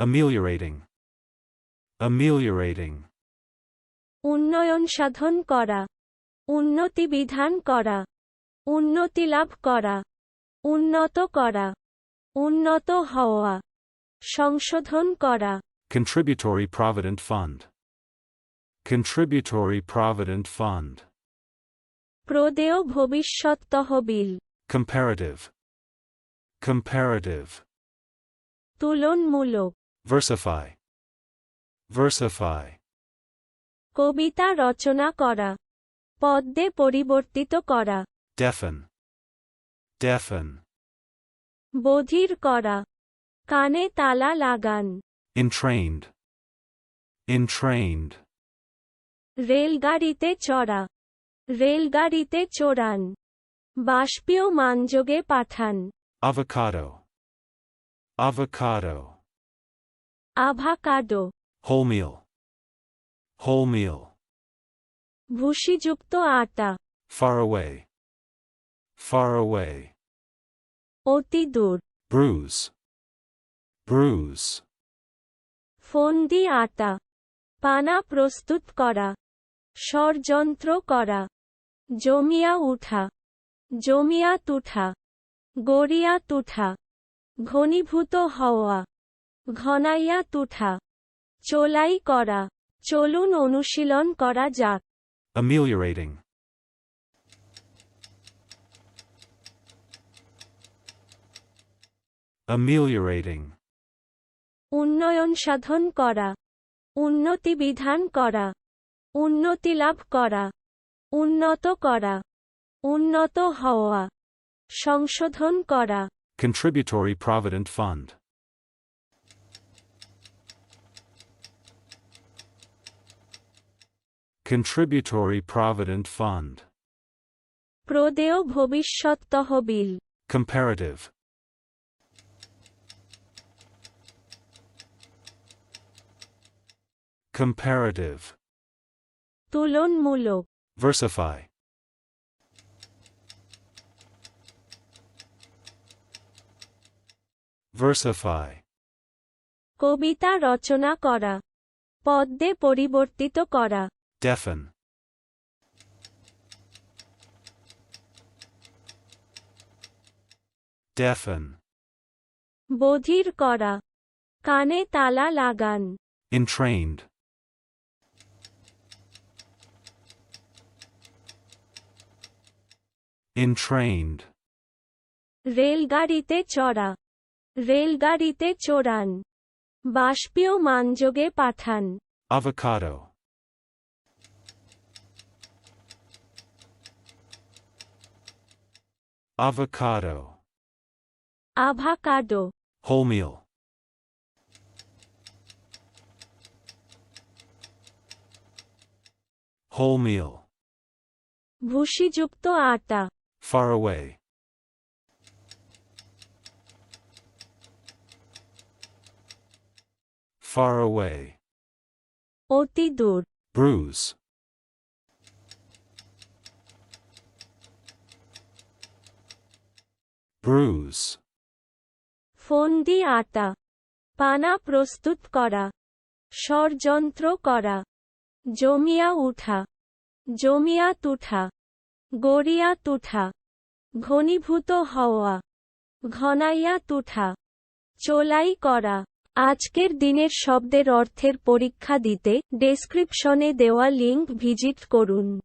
Ameliorating. Ameliorating. উন্নয়ন সাধন করা উন্নতি বিধান করা উন্নতি লাভ করা উন্নত করা উন্নত হওয়া সংশোধন করা Contributory Provident Fund. Contributory Provident Fund. প্রদেয় ভবিষ্যৎ তহবিল Comparative. Comparative. তুলনমূলক Versify. Versify. কবিতা রচনা করা পদ্মে পরিবর্তিত করা Deafen. Deafen. বধির করা কানে তালা লাগান Entrained. Entrained. রেলগাড়িতে চড়া রেলগাড়িতে চড়ান বাষ্পীয় মানযোগে পাঠান Avocado. Avocado. Avocado Wholemeal. Wholemeal. ভুসিযুক্ত আটা Far away. Far away. অতি দূর Bruise. Bruise. ফন্দি আটা পানা প্রস্তুত করা ষড়যন্ত্র করা জমিয়া উঠা জমিয়া তুঠা গড়িয়া তুঠা ঘনীভূত হওয়া ঘনাইয়া তুঠা। চোলাই করা। চলুন অনুশীলন করা যাক। Ameliorating. Ameliorating. উন্নয়ন সাধন করা। উন্নতি বিধান করা। উন্নতি লাভ করা। উন্নত করা। উন্নত হওয়া। সংশোধন করা। Contributory Provident Fund. Contributory Provident Fund. প্রদেয় ভবিষ্যৎ তহবিল Comparative. Comparative. তুলনমূলক Versify. Versify. কবিতা রচনা করা পদ্মে পরিবর্তিত করা Deafen. Deafen. বধির করা কানে তালা লাগান Entrained. Entrained. রেলগাড়িতে চড়া রেলগাড়িতে চড়ান বাষ্পীয় মানযোগে পাঠান Avocado. Avocado. Avocado Wholemeal. Wholemeal. ভুসিযুক্ত আটা Far away. Far away. অতি দূর Bruise. Bruise. ফন্দি আটা। পানা প্রস্তুত করা। ষড়যন্ত্র করা। জমিয়া উঠা। জমিয়া তুঠা। গড়িয়া তুঠা। ঘনীভূত হওয়া। ঘনাইয়া তুঠা। চোলাই করা। আজকের দিনের শব্দের অর্থের পরীক্ষা দিতে ডেসক্রিপশনে দেওয়া লিংক ভিজিট করুন।